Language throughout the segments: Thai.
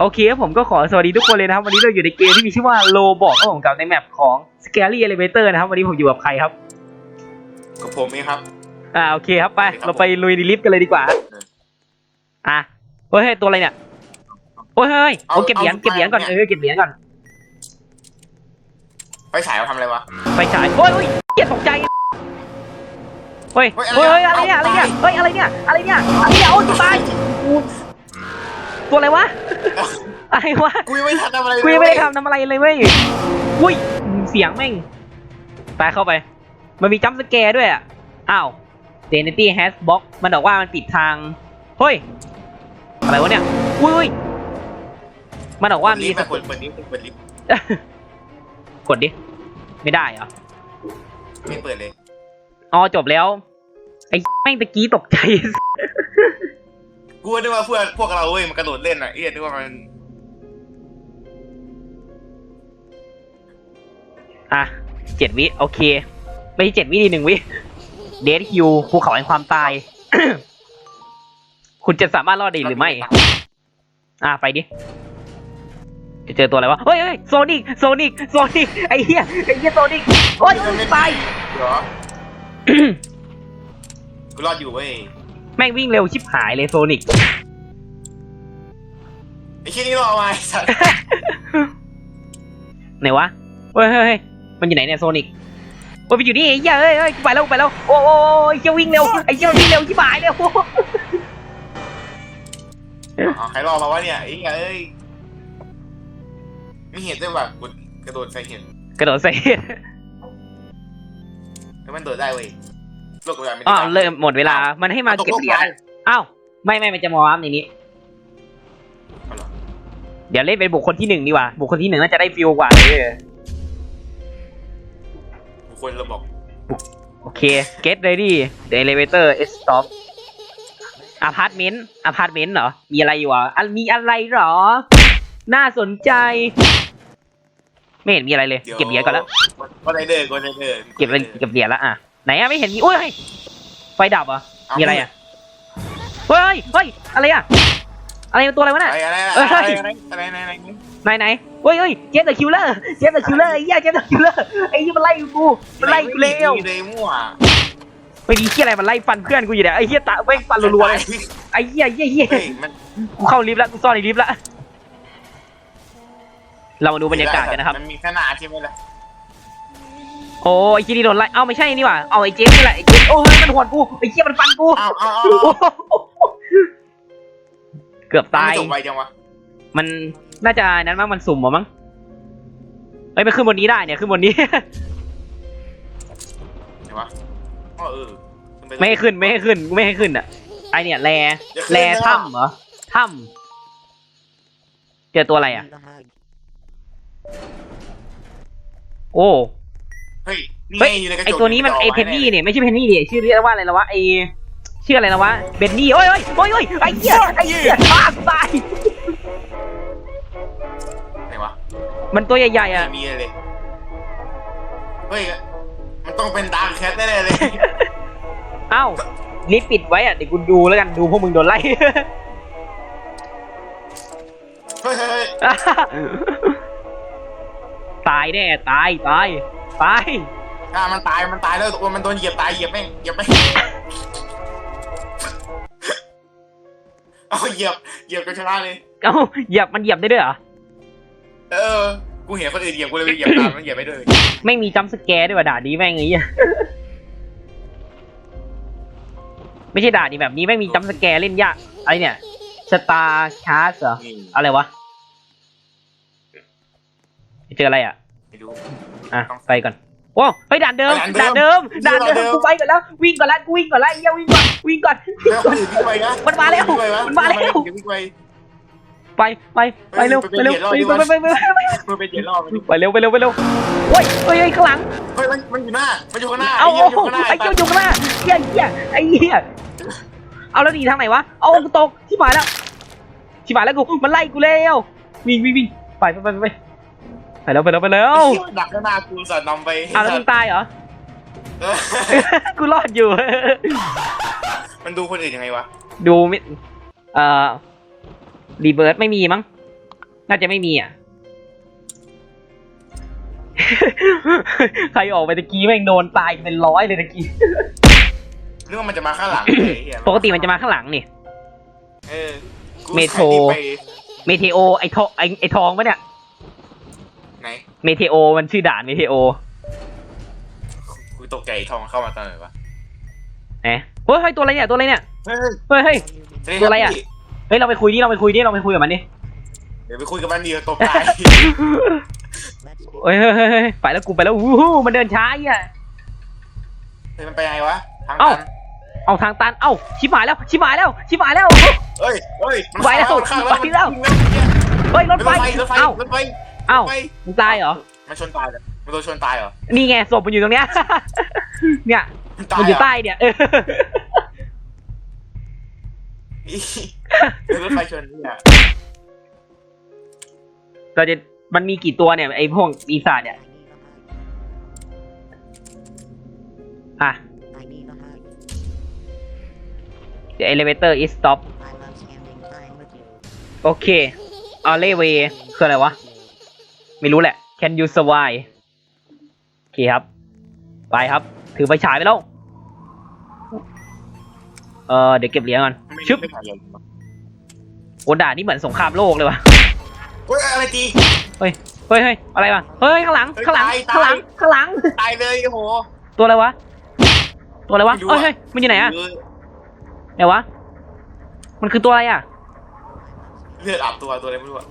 โอเคครับผมก็ขอสวัสดีทุกคนเลยนะครับ วันนี้เราอยู่ในเกมที่มีชื่อว่าโลบอกครับผมกับในแมปของ Scary Elevator นะครับ วันนี้ผมอยู่กับใครครับกับผมเองครับ อ่าโอเคครับไปครับเราไปลุยในลิฟต์กันเลยดีกว่าอะเฮ้ยเฮ้ยตัวอะไรเนี่ยโอ้ยเฮ้ยเอาโอ้เก็บเหรียญเอาเก็บเหรียญก่อนเนี่ยเออเก็บเหรียญก่อนไฟฉายมาทำอะไรวะไปฉายโอ้ยโอ้ยเกียตกใจเฮ้ยเฮ้เฮ้ยยอะไรเฮ้ยอะอะไรเนี่ยเอาอะไรเนี่ยเฮ้ยอะไรเนี่ยอะไรเนี่ยอะไรเนี่ยโอ้ยตายกู ตัวอะไรวะ อะไรวะ กูยังไม่ทันทำอะไรเลยกูยังไม่ได้ทำทำอะไรเลยเว้ย อุ้ย เสียงแม่งตายเข้าไป มันมีจัมป์สแกร์ด้วยอะ อ้าว d e n i t y has box มันบอกว่ามันปิดทาง เฮ้ย อะไรวะเนี่ย อุ้ยอุ้ยมันบอกว่ามีลิฟต์อะเปิดเปิดลิฟต์เปิดลิฟต์กดดิ ไม่ได้เหรอ ไม่เปิดเลย อ๋อจบแล้ว ไอ้แม่งตะกี้ตกใจ กูนึกว่าพวกพวกเราเว้ยมันกระโดดเล่นอะเอี้ยนึกว่ามันอะเจ็ดวิ โอเค ไม่ใช่เจ็ดวิดีหนึ่งวิเดทฮิวภูเขาแห่งความตาย คุณจะสามารถรอดได้หรือไม่ อะ ไปดิจะเจอตัวอะไรวะ เฮ้ยเฮ้ยโซนิกโซนิกโซนิกไอ้เหี้ยไอ้เหี้ยโซนิกโอ๊ยตายเหรอกูรอดอยู่เว้ย แม่งวิ่งเร็วชิบหายเลยโซนิก ไอ้ชิ้นนี้รอดมาไอ้สัตว์ไหนวะเฮ้ยเฮ้ยเฮ้ยมันอยู่ไหนเนี่ยโซนิกโอ้ยมันอยู่นี่ไอ้เหี้ยเฮ้ยเฮ้ยกูไปแล้วกูไปแล้ว โอ้โอ้โอ้ไอ้เหี้ยวิ่งเร็ว ไอ้เหี้ยมันวิ่งเร็วชิบหายเลยโอ้โหอ๋อใครรอดมาวะเนี่ยไอ้เหี้ยเอ้ยมีเห็นด้วยว่ะกูกระโดดใส่เห็นกระโดดใส่ แล้วมันโดดได้เว้ย โลกกูได้ไม่ได้อ๋อเริ่มหมดเวลา มันให้มาเก็บเหรียญอะอ้าวไม่ไม่มันจะมาวาร์ปในนี้เอาเหรอเดี๋ยวเล่นเป็นบุคคลที่หนึ่งดีกว่า บุคคลที่หนึ่งน่าจะได้ฟิลกว่าเออกูควรเราบอกโอเค get ready the elevator is stop apartment apartment เหรอ มีอะไรอยู่อะอันมีอะไรเหรอ น่าสนใจ ไม่เห็นมีอะไรเลยดี๋ยวเก็บเหรียญก่อนแล้วก็ได้เด้อก็ได้เด้อเก็บเป็นเก็บเหรียญแล้วอะ ไหนอะไม่เห็นมีโอ้ยไฟดับเหรอมีอะไรอะเฮ้ยเฮ้ยอะไรอะอะไรตัวอะไรวะน่ะอะไรอะไรเอ้อะไรยอะไรอะไรอะไรอะไรไหนไหนเฮ้ยเฮ้ยเจมส์เดอะคิลเลอร์เจมส์เดอะคิลเลอร์ไอ้เหี้ยเจมส์เดอะคิลเลอร์ไอ้เหี้ยมันไล่กูมันไล่กูเร็วไม่ได้มั่วไม่มีเหี้ยอะไรมันไล่ฟันเพื่อนกูอยู่เนี่ยไอ้เหี้ยตาแม่งฟันรัวๆเลยไอ้เหี้ยเหี้ยเหี้ยเฮ้ยมันกูเข้าลิฟต์แล้วกูซ่อนในลิฟต์แล้วเรามาดูบรรยากาศกันนะครับมันมีขนาดใช่ไหมล่ะ โอ้ยไอ้เหี้ยนี่โดนไล่เอ้าไม่ใช่นี่หว่าเอาไอ้เจมส์นี่แหละไอ้เจมส์โอ้ยมันหวดกูไอ้เหี้ยมันฟันกูอ้าวอ้าวโอ้โหเกือบตาย จบไวจังวะมันน่าจะนั้นมั้งมันสุ่มเหรอมั้งเฮ้ยไปขึ้นบนนี้ได้เนี่ยขึ้นบนนี้เห็นปะอ๋อเออไม่ให้ขึ้นไม่ให้ขึ้นไม่ให้ขึ้นอะไอเนี่ยแรแรถ้ำเหรอถ้ำเจอตัวอะไรอะ โอ้ เฮ้ยนี่เฮ้ยไงอยู่ในกระจกไอตัวนี้มันไอเพนนี่เนี่ยไม่ใช่เพนนี่เนี่ยชื่อเรียกว่าอะไรแล้ววะไอชื่ออะไรแล้ววะเบนนี่โอ้ยโอ้ยโอ้ยโอ้ยไอเหี้ยไอเหี้ยบ้ากูตายไหนวะมันตัวใหญ่ๆอะไม่มีอะไรเลยเฮ้ยมันต้องเป็นดาร์คแคทแน่ๆเลยเอ้าลิฟต์ปิดไว้อะเดี๋ยวกูดูแล้วกันดูพวกมึงโดนไล่เฮ้ยเฮ้ยเฮ้ยตายแน่ตายตาย ตายอะมันตายมันตายแล้วตัวมันโดนเหยียบตายเหยียบแม่งเหยียบแม่งเอาเหยียบเหยียบกันชนะเลย เอ้าเหยียบมันเหยียบได้ด้วยเหรอ เออ กูเห็นคนอื่นเหยียบกูเลยไปเหยียบตามมันเหยียบไปด้วยไม่มีจัมป์สแกร์ด้วยว่ะด่านี้แม่งไงเหี้ยไม่ใช่ด่านี้แบบนี้แม่งมีจัมป์สแกร์เล่นยากอะไรเนี่ยสตาร์ชาร์สเหรอนี่อะไรวะ เจออะไรอะ ไปดูอะไปก่อนโอ้เฮ้ยด่านเดิมด่าด่านนเดิเดิมมด่านด่านเดิเดิมมกูไปก่อนแล้ววิ่งก่อนแล้วกูวิ่งก่อนแล้วไอ้เหี้ยวิ่งก่อนวิ่งก่อนวิ่งแล้วก่อนคนอื่นวิ่งไปนะมันมาแล้ววิ่งไปะมันมาแล้วเดี๋ยวิ่งไปไปไปไปเร็วไปเร็วไปไปไปไปไปมันไปเจ็ดรอบไปดิไปเร็วไปเร็วไปเร็วโอ้ยเฮ้ยเฮ้ยข้างหลังเฮ้ยมันมันอยู่หน้ามันอยู่ข้างหน้าเอาไอ้เหี้ยเอาอยู่ข้างหน้าไอ้เจ้าอยู่ข้างหน้าเหี้ยเหี้ยไอ้เหี้ยเอาแล้วหนีทางไหนวะเอากูตกที่หมายแล้วที่หมายแล้วกูมันไล่กูแล้ววิ่งวิ่งวิ่งไปไปไปไปไป แล้วไปแล้วไปแล้ไอ้วเหี้ยดักข้างหน้ากูสัตว์นำไปอ้าวแล้วมึงตายเหรอเออกูรอดอยู่ มันดูคนอื่นยังไงวะ ดูมิเอ่อรีเบิร์ดไม่มีมั้ง น่าจะไม่มีอะ ใครออกไปตะกี้แม่งโดนตายเป็นร้อยเลยตะกี้นึกว่ามันจะมาข้างหลังเลยไอ้เหี้ยปกติมันจะมาข้างหลังนี่ เออกูเมโทรใส่นี่ไป เมเทโอไอทองไอไอทองปะเนี่ย ไหนเมเทโอมันชื่อด่านเมเทโอกูตกใจทองเข้ามาตอนไหนวะแหมเฮ้ยเฮ้ยตัวอะไรเนี่ยตัวอะไรเนี่ยเฮ้ยเฮ้ยเฮ้ยสวัสดีคตัวอะไรอะ พี่เฮ้ยเราไปคุยดิเราไปคุยดิเราไปคุยกับมันดิเดี๋ยวไปคุยกับมันดีตบตาย เฮ้ยเฮ้ยเฮ้ยเฮ้ยไปแล้วกูไปแล้วอู้หูมันเดินช้าอะ เฮ้ยมันไปไงวะทางเอ้า ตันเอาทางตันเอ้าชิบหายแล้วชิบหายแล้วชิบหายแล้วเฮ้ยเฮ้ยมันไปแล้วมันข้างไปแล้วมันข้างเฮ้ยรรถถไฟไฟรถไฟเอ้ารถไฟเอ้ารถไฟมึงตายเหรอ มันชนตายเหรอมันโดนชนตายเหรอ นี่ไงศพมันอยู่ตรงเนี้ย เนี่ยมันตายมันอเหรยู่ใต้เนี่ยเออเดี๋ยวรถไฟชนเนี่ยเราจะมันมีกี่ตัวเนี่ยไอ้พวกปีศาจเนี่ยอะ The elevator is stop โอเค a l l e w a y คืออะไรวะ ไม่รู้แหละ Can you survive โอเคครับ ไปครับ ถือไฟฉายไปแล้ว เออเดี๋ยวเก็บเหรียญก่อน ไม่ชึบ ไม่ผ่านเลยโอ้ด่านนี่เหมือนสงครามโลกเลยวะเฮ้ยอะไรตีเฮ้ย เฮ้ยเฮ้ยอะไรวะ เฮ้ย ข้างหลังเฮ้ยข้างหลังตายข้างหลังตายข้างหลัง ตายเลยโอ้โหตัวอะไรวะ ตัวอะไรวะไม่รู้เฮ้ยอะเฮ้ย มันอยู่ไหนอะเลือดไหนวะ มันคือตัวอะไรอะ เลือดอาบตัวตัวอะไรไม่รู้อะ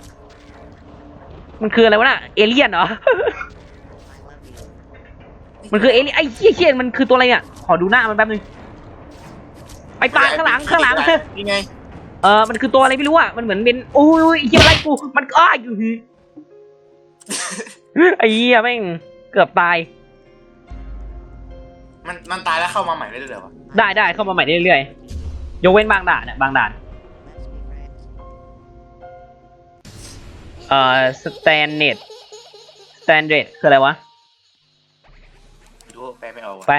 มันคืออะไรวะน่ะ เอเลี่ยนเหรอ มันคือเอเลี่ยนไอ้เหี้ยเหี้ยมันคือตัวอะไรอะขอดูหน้ามันแป๊บนึงไอ้ตาข้างหลังข้างหลังนี่ไง เออ มันคือตัวอะไรไม่รู้อะ มันเหมือนเป็นโอ้ยไอ้เหี้ยอะไรกู มันอ้ายอยู่หือไอ้เหี้ยแม่งเกือบตาย มันมันตายแล้วเข้ามาใหม่ได้เลยเหรอวะได้ได้เข้ามาใหม่ได้เรื่อยๆ ยกเว้นบางด่านอะบางด่าน เอ่อสแตนเน็ตสแตนเดรดคืออะไรวะไม่รู้แปลไม่ออกว่ะไป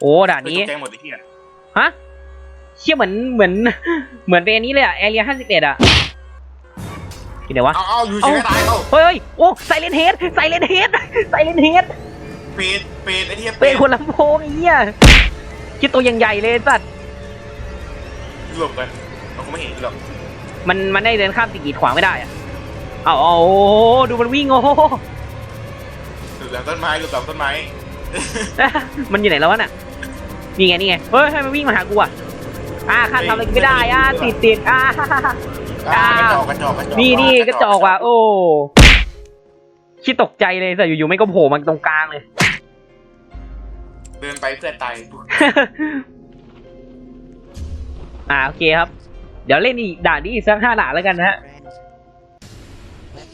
โอ้ด่านนี้ เฮ้ยตกใจหมดไอ้เหี้ยฮะ เชี่ยเหมือนเหมือน เหมือนเป็นอันนี้เลยอะแอเรียห้าสิบเอ็ดอะที่ไหนวะ เอาเอาอยู่เฉยๆตายเอาเฮ้ยเฮ้ยโอ้ไซเลนเฮดไซเลนเฮดไซเลนเฮดเป็ดเป็ดไอ้เหี้ยเป็นคนลำโพงไอ้เหี้ยคิดตัวยังใหญ่เลยสัตว์รวมกันเราคงไม่เห็นหรอก มันมันได้เดินข้ามสิ่งกีดขวางไม่ได้อะเอาเอาโอ้โหดูมันวิ่งโอ้โหหลุดหลังต้นไม้หลุดหลังต้นไม้มันอยู่ไหนแล้ววะน่ะนี่ไงนี่ไงเฮ้ยให้มันวิ่งมาหากูอะอ่าข้าทำอะไรไม่ได้อะติดติดอ่าอ่ากระจอกกระจอกกระจอกนี่นี่กระจอกว่ะโอ้คิดตกใจเลยแต่อยู่ๆไม่ก็โผล่มาตรงกลางเลย เดินไปเพื่อนตายอ่าโอเคครับ เดี๋ยวเล่นอีกด่านนี้อีกสักห้าด่านแล้วกันนะฮะ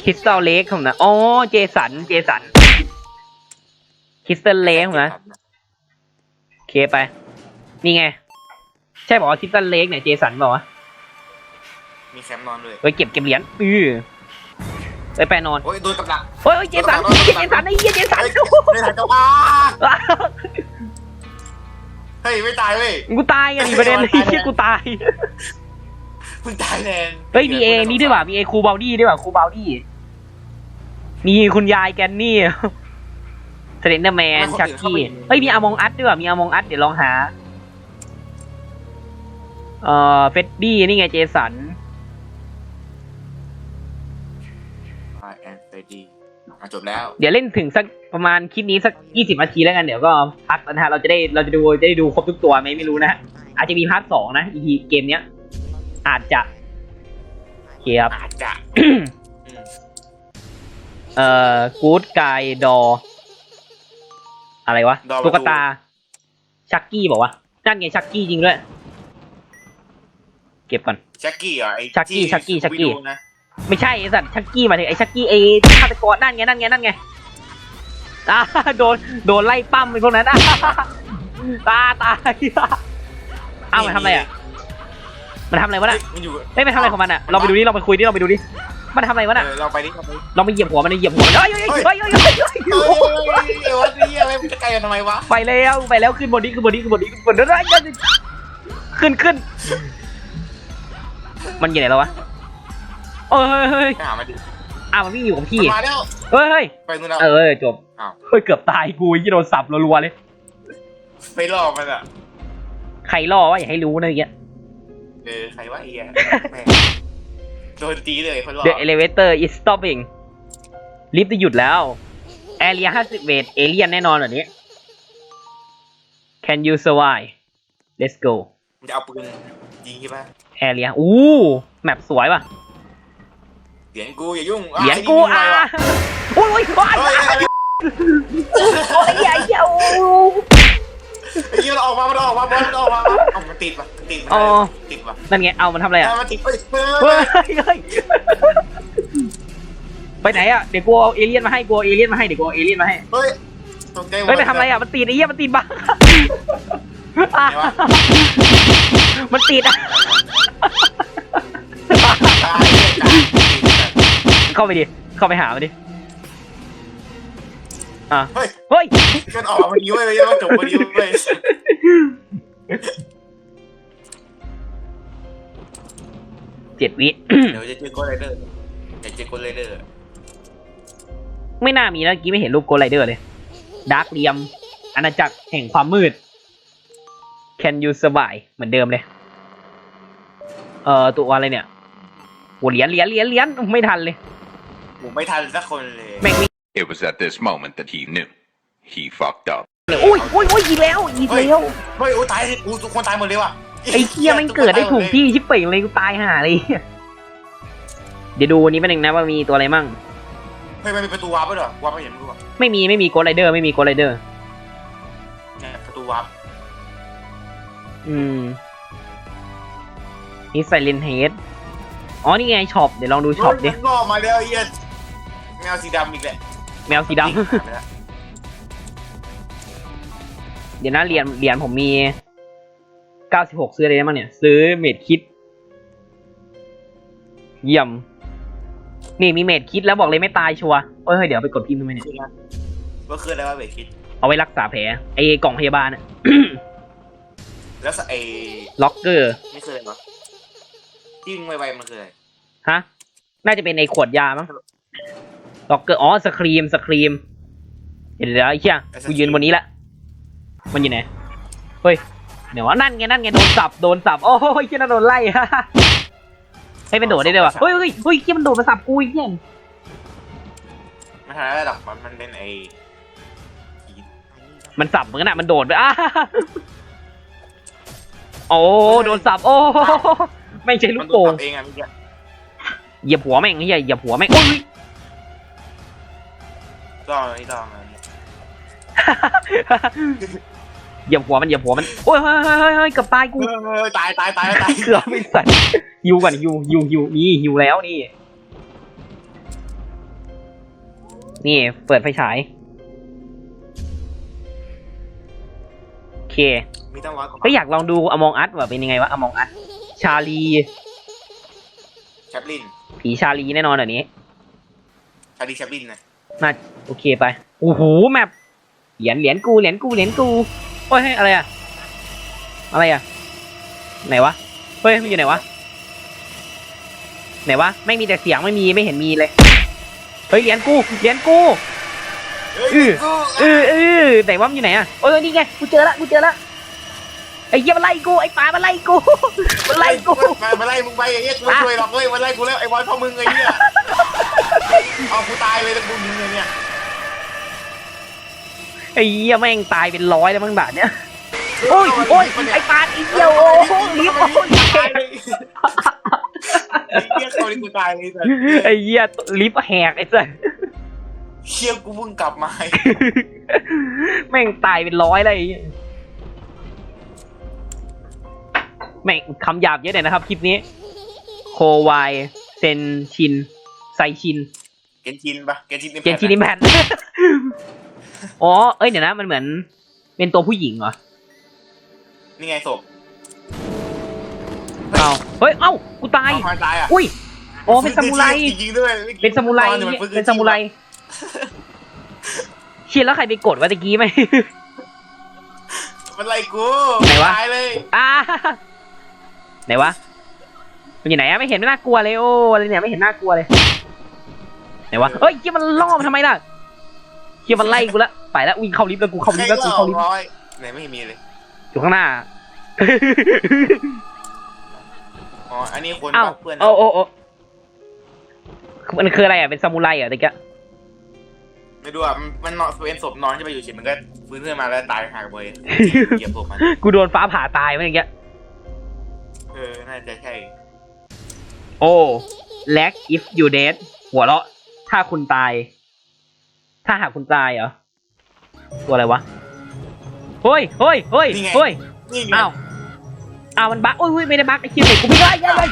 คริสตัลเลกผมนะอ๋อเจสัน เจสันคริสตัลเลกผมนะโอเคไป นี่ไง ใช่บอกว่าคริสตัลเลกเนี่ยเจสันบอกว่าวะมีแคมป์นอนด้วยไปเก็บเก็บเหรียญอือไปไปนอนโอ้ยโดนกับดักเฮ้ยเฮ้ยเจสันเจสันไอ้เหี้ยเจสันเฮ้ยไม่ถ่ายกับอ้าเฮ้ยไม่ตายเว้ยกูตายอะดิประเด็นไอ้เหี้ยกูตาย เพิ่งตายแทนเฮ้ยมีเอนี่ด้วยว่ะมีเอครูบาวดี้ด้วยว่ะครูบาวดี้มีคุณยายแกนนี่เซเลนเดอร์แมนชักกี้เฮ้ยมีอมองอัดด้วยว่ะมีอมองอัดเดี๋ยวลองหา เอ่อเฟดดี้นี่ไงเจสันอ่าแอนเฟรดี้อะจบแล้ว เดี๋ยวเล่นถึงสักประมาณคลิปนี้สักยี่สิบนาทีแล้วกันเดี๋ยวก็พักแล้วนะฮะเราจะได้เราจะดูจะได้ดูครบทุกตัวไหมไม่รู้นะฮะอาจจะมีพาร์ทสองนะอีพีเกมเนี้ย อาจจะโอเคครับอาจจะอืมเอ่อกู๊ดกายดอ อะไรวะ ดอตุ๊กตา ชักกี้บอกว่านั่นไงชักกี้จริงด้วย เก็บก่อน ชักกี้เหรอไอ้ชักกี้ที่ชักกี้ชักกี้ วิดีโอนะไม่ใช่ไอ้สัตว์ชักกี้หมายถึงไอ้ชักกี้ไอ้ฆาตกรนั่นไงนั่นไงนั่นไงอ่าโดนโดนไล่ปั้มไปพวกนั้นอะตาตายอ้าวมันทำอะไรอะ มันทำอะไรวะน่ะเฮ้ยมันอยู่เฮ้ยมันทำอะไรของมันอะเราไปดูดิเราไปคุยดิเราไปดูดิมันทำอะไรวะน่ะเออเราไปดิเราไปดิเราไปเหยียบหัวมันเลยเหยียบหัวมันเฮ้ยเฮ้ยเฮ้ยเฮ้ยเฮ้ยเฮ้ยเฮ้ยเฮ้ยเฮ้ยเฮ้ยเฮ้ยวัดนี่อะไรมันจะไกลกันทำไมวะไปแล้วไปแล้วขึ้นบนนี้ขึ้นบนนี้ขึ้นบนนี้ขึ้นบนนี้ได้ขึ้นขึ้นมันอยู่ไหนแล้ววะเอ้ยเฮ้ยเฮ้ยไปหามาดิอ้าวมันวิ่งอยู่กับมัพี่นมาแล้วเฮ้ยเฮ้ยไปนู่นแล้วเออจบอ้าวเฮ้ยเกือบตายกูยี่โดนสับรัวๆเลยไปล่อมันอะใครล่อวะอย่าให้รู้นะเมื่อกี้เออใครว่าไอ้เหี้ยแม่งโดนตีเลยคนล่อ The elevator is stopping ลิฟต์จะหยุดแล้ว Area 50เมตรเอเลียนแน่นอนแบบนี้ Can you survive Let's go มันจะเอาปืนยิงใช่ปะ Area อู้แมปสวยป่ะเหรียญกูอย่ายุ่งเหรียญกูอะอะโอ้ยโอ้ยโอ้ยเฮ้ยเฮ้ย โอ้ยใหญ่เหี้ยโอ้ย ไอ้เหี้ยมันออกมา มันออกมาบอลมันออกมาเอามันติดว่ะมันติดมันอ๋อติดว่ะนั่นไง เอามันทำอะไรอะเอามันติดเฮ้ยเฮ้ยเฮ้เฮ้ยยเฮ้ยไปไหนอะ เดี๋ยวกูเอาเอเลี่ยนมาให้กูเอาเอเลี่ยนมาให้ เดี๋ยวกูเอาเอเลี่ยนมาให้ เฮ้ยตกใจหมดเฮ้ยไปทำอะไรอะ มันติดไอ้เหี้ย มันติดบ้าอะไหนวะมันติดอะตายเลยตายเข้าไปดิ เข้าไปหามันดิ อะเฮ้ย เฮ้ยมันออกมาดีเว้ยไม่ใช่ว่าจบมาดีเว้ยเจ็ดวิ เดี๋ยวจะเจอโกลไรเดอร์เดี๋ยวเจอโกลไรเดอร์ไม่น่ามีแล้วเมื่อกี้ไม่เห็นรูปโกลไรเดอร์เลยดาร์กเรียมอาณาจักรแห่งความมืด Can you survive เหมือนเดิมเลย เอ่อ ตัวอะไรเนี่ยโหเหรียญเหรียญเหรียญเหรียญไม่ทันเลย ผมไม่ทันสักคนเลย แม่งวิ่ง It was at this moment that he knew. He fucked up. เลยอุ้ยอุ้ยอุ้ยอีกแล้วอีกแล้วเฮ้ยโอ้ตายกูทุกคนตายหมดเลยว่ะไอ้เคียมันเกิดได้ถูกที่ชิบเป่งเลยกูตายห่าเลย เดี๋ยวดูวันนี้เป็นหนึ่งนะว่ามีตัวอะไรมั่งเฮ้ยมันมีประตูวาร์ปด้วยเหรอวาร์ปไม่เห็นไม่รู้อะไม่มีไม่มีโกลไรเดอร์ไม่มีโกลไรเดอร์ เนี่ยประตูวาร์ปอืมนี่ไซเลนเฮดอ๋อนี่ไงช็อปเดี๋ยวลองดูช็อปดิมันงอกมาแล้วไอ้เหี้ยแมวสีดำอีกแหละ แมวสีดำ เดี๋ยวนะเหรียญเหรียญผมมี 96 ซื้ออะไรได้บ้างเนี่ย ซื้อเมดคิด เยี่ยม นี่มีเมดคิดแล้วบอกเลยไม่ตายชัวร์เฮ้ยเฮ้ยเดี๋ยวไปกดพิมพ์ทำไมเนี่ยคืออะไรว่าคืออะไรวะเบรคิด เอาไว้รักษาแผลไอ้กล่องพยาบาลอะ แล้วไอ้ล็อกเกอร์ นี่คืออะไรวะที่วิ่งไวๆมันคืออะไรฮะ น่าจะเป็นไอ้ขวดยามั้ง ล็อกเกอร์ อ๋อ สครีม สครีมเห็นแล้วไอ้เชี่ยกูยืนบนนี้ละ มันอยู่ไหน เฮ้ย เดี๋ยวว่านั่นไง นั่นไง โดนสับ โดนสับ โอ้ยเชี่ยนั่นโดนไล่ให้เป็นโดดได้ด้วยวะเฮ้ยเฮ้ยเฮ้ยเชี่ยมันโดดมาสับกูอีกเนี่ยไม่ทันแล้วหรอกมันมันเป็นไอ้ผีมันสับเหมือนกันอะมันโดดไปอ้าโอ้ โดนสับ โอ้ไม่งใช่ลูมักนโดโป่นงตับเองอะเมื่อกี้เหยียบหัวแม่งเฮียเหยียบหัวแม่งโอ้ย ต้องอะไรต้องอะไรเนี่ยเหยียบหัวมันเหยียบหัวมันโอ้ยเฮ้ยเฮ้ยเฮ้ยเฮ้ยเกือบตายกูเออตายตายตายตายเกือบไม่ใส่ฮิวก่อนฮิวฮิวฮิวนี่ฮิวแล้วนี่ นี่เปิดไฟฉายโอเคมีตั้งร้อยกว่าก็อยากลองดูอมองอัดว่าเป็นยังไงวะอมองอัดชาลี แชปลินผีชาลีแน่นอนแบบนี้ ชาลีแชปลินนะ น่าโอเคไปโอ้โหแมปเหรียญเหรียญกูเหรียญกูเหรียญกูโอ้ยเฮ้ยอะไรอะอะไรอะไหนวะเฮ้ยมันอยู่ไหนวะไหนวะไม่มีแต่เสียงไม่มีไม่เห็นมีเลยเฮ้ยเหรียญกูเหรียญกูเฮ้ยอือกูเออเออไหนว่ามันอยู่ไหนอะโอ้ยนี่ไงกูเจอละกูเจอละไอ้เหี้ยมันไล่กูไอ้ปลามันไล่กูมันไล่กูมามาไล่มึงไปไอ้เหี้ยกูไม่ช่วยหรอกเฮ้ยมาไล่กูแล้วไอ้บอลพ่อมึงไอ้เหี้ยเอา กูตายเลยแล้วกูยิงเลยเนี่ยไอ้เหี้ยแม่งตายเป็นร้อยแล้วมั้งบาทเนี้ยโอ้ยโอ้ยไอ้ปลาไอ้เหี้ยโอ้โหลิฟต์โอ้ยตายเลยไอ้เหี้ยเขาดิกูตายเลยแต่ไอ้เหี้ยลิฟต์แหกไอ้สัสเชี่ยกูเพิ่งกลับมาแม่งตายเป็นร้อยเลยไอ้เหี้ยแม่งคำหยาบเยอะหน่อยนะครับ คลิปนี้ โควายเซนชิน ไซชิน เกนชินปะเกนชินเกนชินอิมแพนอ๋อ เอ้ยเดี๋ยวนะ มันเหมือน เป็นตัวผู้หญิงเหรอ นี่ไงศพเอาเฮ้ย เอ้า กูตาย เอาความตายอะอุ้ยโอ้เป็นซามูไร จริงๆด้วยเป็นซามูไรเป็นซามูไรเชียแล้วใครไปกดวะตะกี้ไหม มันไล่กูไหนวะ ตายเลยอ่าไหนวะไหมันอยู่ไหนอะไม่เห็นไม่น่ากลัวเลยโอ้อะไรเนี่ยไม่เห็นน่ากลัวเลย ไหนวะเฮ้ยเฮียมันล่อมันทำไมล่ะเฮียมันไล่กูละไปแล้ววิ่งเข้าลิฟต์แล้วกูเข้าลิฟต์แล้วกูเข้าลิฟต์ร้อยไหนไม่มีเลย อยู่ข้างหน้า อ๋อ อันนี้คนอ้าวเพื่อนโอ้โอ้โอ้มันคืออะไรอะ เป็นซามูไรเหรอตะกี้ไม่รู้อะมันมันนอนเป็นศพนอนใช่ไหมอยู่เฉยมันก็ฟื้นขึ้นมาแล้วตายห่างไปเหยียบศพมัน กูโดนฟ้าผ่าตายไปอย่างเงี้ย เออ น่าจะใช่ โอ้ lag if you dead หัวเราะ ถ้าคุณตาย ถ้าหากคุณตายเหรอ ตัวอะไรวะเฮ้ยเฮ้ยเฮ้ยเฮ้ยนี่ไงอ้าวอ้าวมันบั๊กโอ้ยเฮ้ยไม่ได้บั๊กไอ้เชี่ยเด็กกูไม่ได้ยัยเลย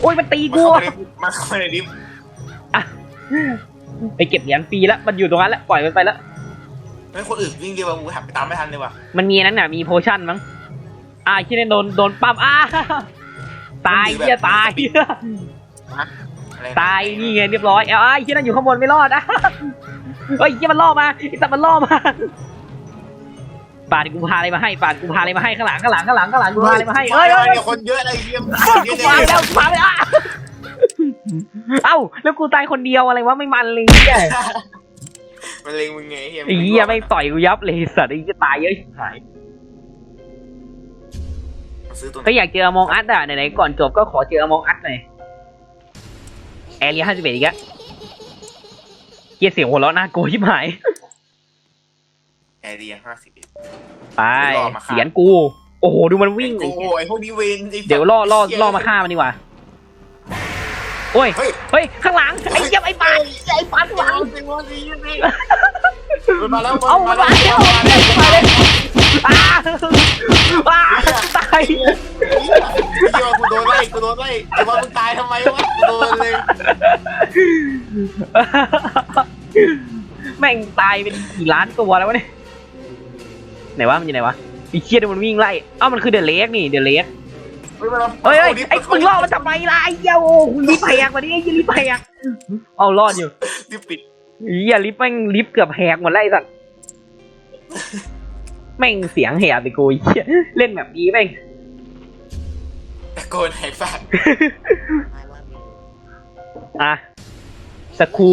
โอ้ยมันตีมันกูเข้าไปในมันเข้าไปในลิฟต์ไปเก็บเหรียญฟรีแล้วมันอยู่ตรงนั้นแล้วปล่อยมันไปแล้วไม่คนอื่นวิ่งเดียวกูหักไปตามไม่ทันเลยว่ะมันมีอันนั้นน่ะมีโพชั่นมั้งอ่าที่นี่โดนโดนปั๊มอ้าตายเหี้ยตายอะไร ตายนี่ไงเรียบร้อยเอาไอ้ที่นั่นอยู่ข้างบนไม่รอดอะเฮ้ยที่มันล่อมาไอ้สัตว์มันล่อมาป่านกูพาอะไรมาให้ป่านกูพาอะไรมาให้ข้างหลังข้างหลังข้างหลังข้างหลังกูพาอะไรมาให้เฮ้ยเฮ้ยเดี๋ยวคนเยอะอะไรเยี่ยมเยกูอะพาไปเลแล้วยกูพาไปอะเอ้าแล้วกูตายคนเดียวอะไรวะไม่มันเลยเหี้ยมันเลงมึงไงเฮียไอ้เหี้ยไม่ต่อยกูยับเลยสัตว์ไอ้เหี้ยตายเยอะชิบหายซื้อตัวก็อยากเจอมองอัดอะไหนๆก่อนจบก็ขอเจอมองอัดหน่อย แอร์เรียห้าสิบเอ็ดอีกแล้วเหี้ยเสียงหัวเราะน่ากลัวชิบหาย แอร์เรียห้าสิบเอ็ด ไป รอมาฆ่าเสียนกู โอ้โห ดูมันวิ่ง โอ้โหไอพวกนี้เวนไอ้เดี๋ยวล่อล่อล่อมาฆ่ามันดีกว่า โอ้ย เฮ้ยเฮ้ย ข้างหลัง ไอ้เหี้ยไอ้ปานไอ้ปานข้างหลัง มันมาแล้วเอามาแล้วมาแล้วมาแล้ว อ้าอ้าตายเฮียกูโดนไล่กูโดนไล่ไอ้บอลมึงตายทำไมวะกูโดนเลยแม่งตายเป็นกี่ล้านตัวแล้ววะเนี่ย ไหนวะมันอยู่ไหนวะไอ้เชี่ยเดี๋ยวมันวิ่งไล่เอ้ามันคือเดอะเล็กนี่เดอะเล็กเฮ้ยเฮ้ยไอ้มึงล่อมันทำไมล่ะไอ้เหี้ยโอ้โหลิฟต์แหกมาดิไอ้เหี้ยลิฟต์แหกเอารอดอยู่ที่ปิดเหี้ยลิฟต์แม่งลิฟต์เกือบแหกหมดแล้วไอ้สัตว์ แม่งเสียงแหบไปกูไอ้เหี้ยเล่นแบบนี้แม่ง ตะโกนแหกปากอะสครู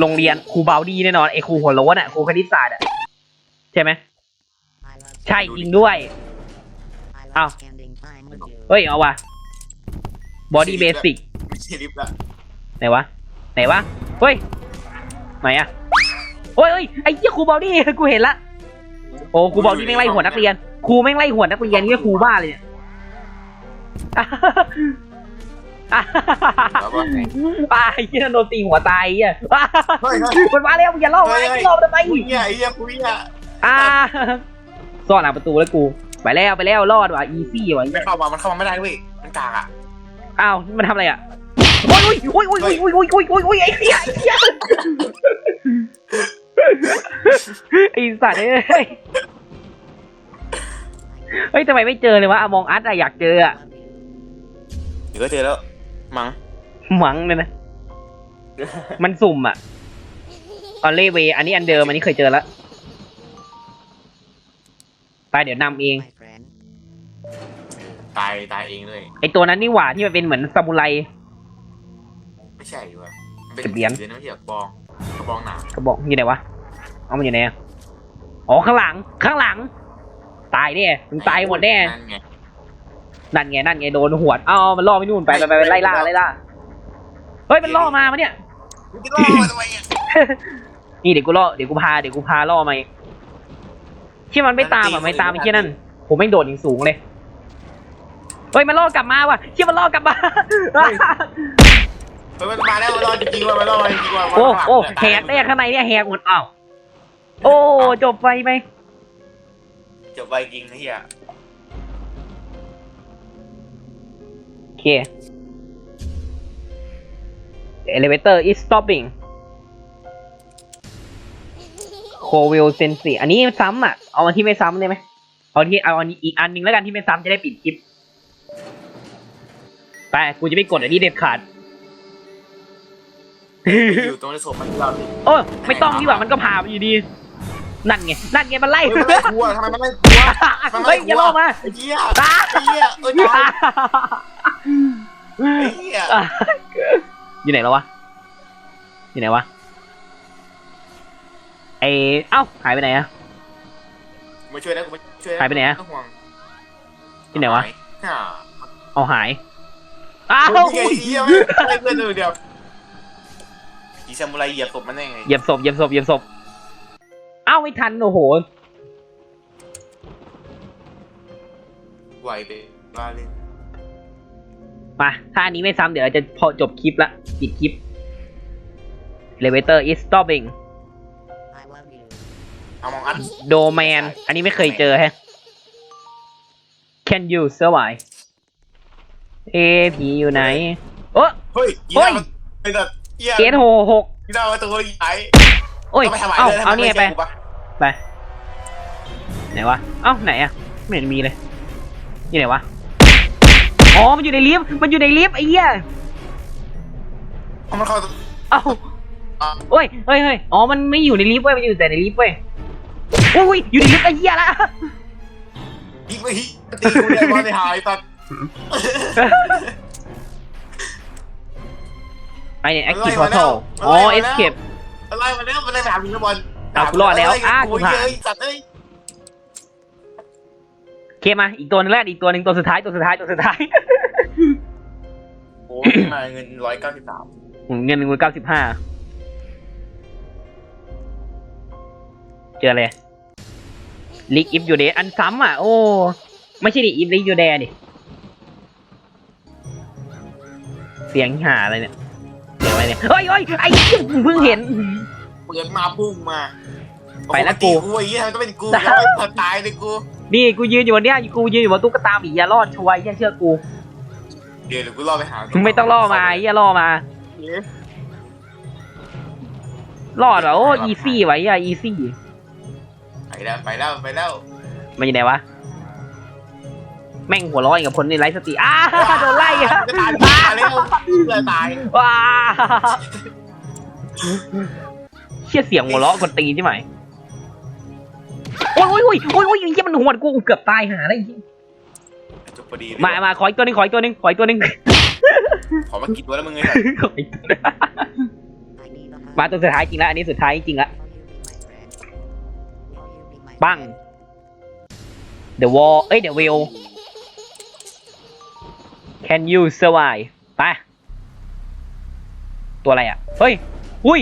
โรงเรียนครูเบาดีแน่นอนไอ้ครูหัวโล้นอะครูคณิตศาสตร์อะใช่ไหมใช่จริงด้วย อ้าว เฮ้ย เอาว่ะบอดี้เบสิกไม่ใช่ลิฟต์ละไหนวะ ไหนวะ เฮ้ย ไหนอะเฮ้ยเฮ้ยไอ้เหี้ยครูเบาดี้กูเห็นละ โอ้ครูเบาดี้แม่งไล่หัวนักเรียนครูแม่งไล่หัวนักเรียนนี่ครูบ้าเลยเนี่ยอะแล้วก็ไงอะไอ้เหี้ยโดนตีหัวตายไอ้เหี้ยอะเฮ้ยเฮ้ยมันมาแล้วมึงอย่าล่อมาเฮ้ยไอ้ล่อมันทำไมคุยอะไอ้เหี้ยคุยอะอ่าซ่อนหลังประตูแล้วกู ไปแล้วไปแล้วรอดว่ะอีซี่ว่ะไม่เข้ามามันเข้ามาไม่ได้เว้ยมันกากอะอ้าวมันทำอะไรอะโอ้ยโอ้ยโอ้ยโอ้ยโอ้ยโอ้ยโอ้ยโอ้ยโอ้ยไอ้เหี้ยไอ้เหี้ย ไอ้สัตว์เอ้ยเฮ้ยทำไมไม่เจอเลยวะอมองอัดอะอยากเจออะเดี๋ยวก็เจอแล้ว มั้งหวังเลยนะ มันสุ่มอะออเล่เวอันนี้อันเดิมอันนี้เคยเจอแล้วไปเดี๋ยวนำเอง ตายตายเองเลยไอตัวนั้นนี่หว่าที่มันเป็นเหมือนซามูไร ไม่ใช่อยู่อะมันเก็บเหรียญเรียญไม่ใช่แบบบองกระบองหนามกระบอกอยู่ไหนวะ เอามันอยู่ไหนอะอ๋อข้างหลัง ข้างหลัง ตายแน่มึงตายหมดแน่นั่นไงนั่นไงนั่นไงโดนหวดเอ้ามันล่อไปนู่นไปไปไปไปไล่ล่าไล่ล่าเฮ้ยมันล่อมามาเนี่ยมึงจะล่อมาทำไมอะนี่เดี๋ยวกูล่อเดี๋ยวกูพาเดี๋ยวกูพาล่อมาเองที่มันไม่ตามอะไม่ตามไอ้เชี่ยนั่นผมไม่งโดดอย่างสูงเลยเฮ้ยมันล่อกลับมาว่ะเชี่ยมันล่อกลับมาเฮ้ยมันมาแล้วมันรอจริงๆว่ะมันรอจริงๆว่ะโอ้โอ้มันแหกได้ข้างในเนี่ยแหกหมดอ้าว โอ้ จบไปไหมจบไปจริงนะเฮียโอเค The elevator is stopping c o v i l Sensi อันนี้ซ้ำอะ เอาอันที่ไม่ซ้ำได้ไหม เอาที่เอาอันนี้อีกอันหนึงแล้วกันที่ไม่ซ้ำจะได้ปิดคลิป ไป กูจะไม่กดอันนี้เด็ดขาด อยู่ตรงนี้ศพมันเราดิโอ้ยไม่ต้องดีกว่ามันก็พาไปอยู่ดี นั่นไง นั่นไงมันไล่ เฮ้ยมันไม่กลัวทำไมมันไม่กลัวมันไม่เฮ้ยอย่าล่อมา ไอ้เหี้ยตาไอ้เหี้ยเอ้ยตายไอ้เหี้ยอะอยู่ไหนแล้ววะ อยู่ไหนวะ ไอเอ้าหายไปไหนอะ กูไม่ช่วยนะกูไม่ช่วยหายไปไหนอะม่ต้องห่วงที่ไหนวะอ่าเอาหาย อ้าวโอ้ยไอ้เหี้ยไม่ไม่เพื่อนดูเดียวอีซามูไรเหยียบศพมันได้ไงเหยียบศพเหยียบศพเหยียบศพ เอ้าไม่ทันโอ้โห ไหวไปว่าเลยมาถ้าอันนี้ไม่ซ้ำเดี๋ยวเราจะพอจบคลิปละปิดคลิป elevator is stopping I love you. เอามองอัด domain อันนี้ไม่เคยเจอแฮะ can you survive เอผีอยู่ไหนโอ้ เฮ้ยเฮ้ยไอ้สัตว์เหี้ยเกตโหหกกีฬาประตูใหญ่โอ้ยเอาไปทำไมเอ้าเลยเอาเนี่ยไปม่ชื่กูะ ไป ไหนวะ เอ้าไหนอะไม่เห็นมีเลยอยู่ไหนวะ อ๋อ มันอยู่ในลิฟต์ มันอยู่ในลิฟต์ไอ้เหี้ย เอามันเข้าเอ้าอะโอ้ยเฮ้ยเฮ้ยอ๋อ มันไม่อยู่ในลิฟต์เว้ย มันอยู่แต่ในลิฟต์เว้ยโอ้ย อยู่ในลิฟต์ไอ้เหี้ยละยิงไปฮิตีกูเนี่ยบอลในหายสัตว์ไอเนี่ย active portal อ๋อ escape อะไรมาแล้วมันได้ไปหาพี่นบอล เอากูรอดแล้วอะกูกูผ่านเยอะสัตว์เอ้ยเคมาอีกตัวนึงแล้วอีกตัวหนึ่งตัวสุดท้ายตัวสุดท้ายตัวสุดท้ายโอ้ยมาเงินร้อยเก้าสิบสามอืมเงินหนึ่งเก้าสิบห้าเจออะไรลิกอิฟยูเดอันซ้ำอะ โอ้ไม่ใช่ดิอิฟลิกยูเดดิเสียงหาอะไรเนี่ยเสียงอะไรเนี่ยเฮ้ยเฮ้ยไอ้เหี้ยเพิ่งเห็นเปิดมาพุ่งมา ไปแล้วกูปกติกูไอ้เหี้ยมันก็เป็นกูได้แล้วไอ้ตายเลยกู นี่กูยืนอยู่บนเนี้ยกูยืนอยู่บนตุ๊กตาหมีอย่ารอดชัวร์ไอ้เหี้ยเชื่อกูเดี๋ยวเดี๋ยวกูล่อไปหามึงไม่ต้องล่อมาไอ้เหี้ยล่อมาเอ๊ะรอดเหรอโอ้อีซี่ไว้อะอีซี่ไปแล้วไปแล้วไปแล้วมันอยู่ไหนวะแม่งหัวเร้อนกับคนในไลฟ์สตรีอ้าโดนไล่อะจะตายตายแล้วเพื่อตายว้าเชี่ยเสียงหัวเราะคนตีนใช่ไหม โอ้ยโอ้ยโอ้ยโอ้ยโอ้ยไอ้เหี้ยมันหัวดกูกูเกือบตายหาอะไรไอ้เหี้ยจบพอดีมามาขออีกตัวหนึงขออีกตัวหนึงขออีกตัวหนึง ขอมากินตัวแล้วมึงไงขออีกตัวหนึ่ง I need a hug. มาตัวสุดท้ายจริงแล้วอันนี้สุดท้ายจริงละ Will you be my friend? Will you be my ปัง friend? The wall เอ้ย The wheel Can you survive ไปตัวอะไรอะ เฮ้ย อุ้ย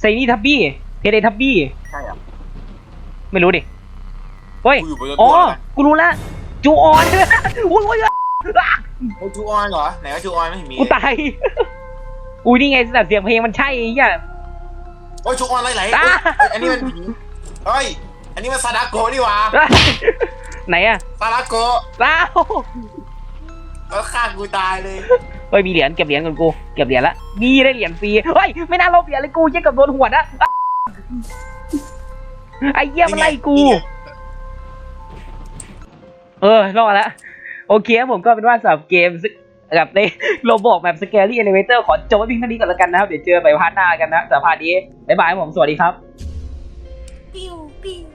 ไซนี่ทับบี้ เทเดทับบี้ ใช่อะไม่รู้ดิ เฮ้ย กูอยู่บนรถอ๋อ ทัวร์นะกูรู้แล้วจูออนอุ้ยอุ้ยโอ้จูออนเหรอ ไหนว่าจูออนไม่เห็นมีกูตาย อุ้ยนี่ไงแต่เสียงเพลงมันใช่ไอ้เหี้ย โอ้ยจูออนไหลไหลอะอันนี้มันผีเฮ้ย อันนี้มันซาดาโกะนี่หว่าไหนอะซาดาโกะอ้าวแล้วฆ่ากูตายเลย เฮ้ยมีเหรียญเก็บเหรียญกันกู เก็บเหรียญละมีได้เหรียญฟรี เฮ้ยไม่น่าลบเหรียญเลยกูเจ๊กับโดนหัวดอะไอ้เหี้ยมันไล่กู เออรอดละโอเคผมก็เป็นว่าสำหรับเกมซึ่งกับในโรบอกแบบสเกลลี่เอลิเวเตอร์ขอจบไว้เพียงเท่านี้ก่อนแล้วกันนะครับ เดี๋ยวเจอไปพาร์ทหน้ากันนะสำหรับพาร์ทนี้บ๊ายบายผมสวัสดีครับ Pew, pew.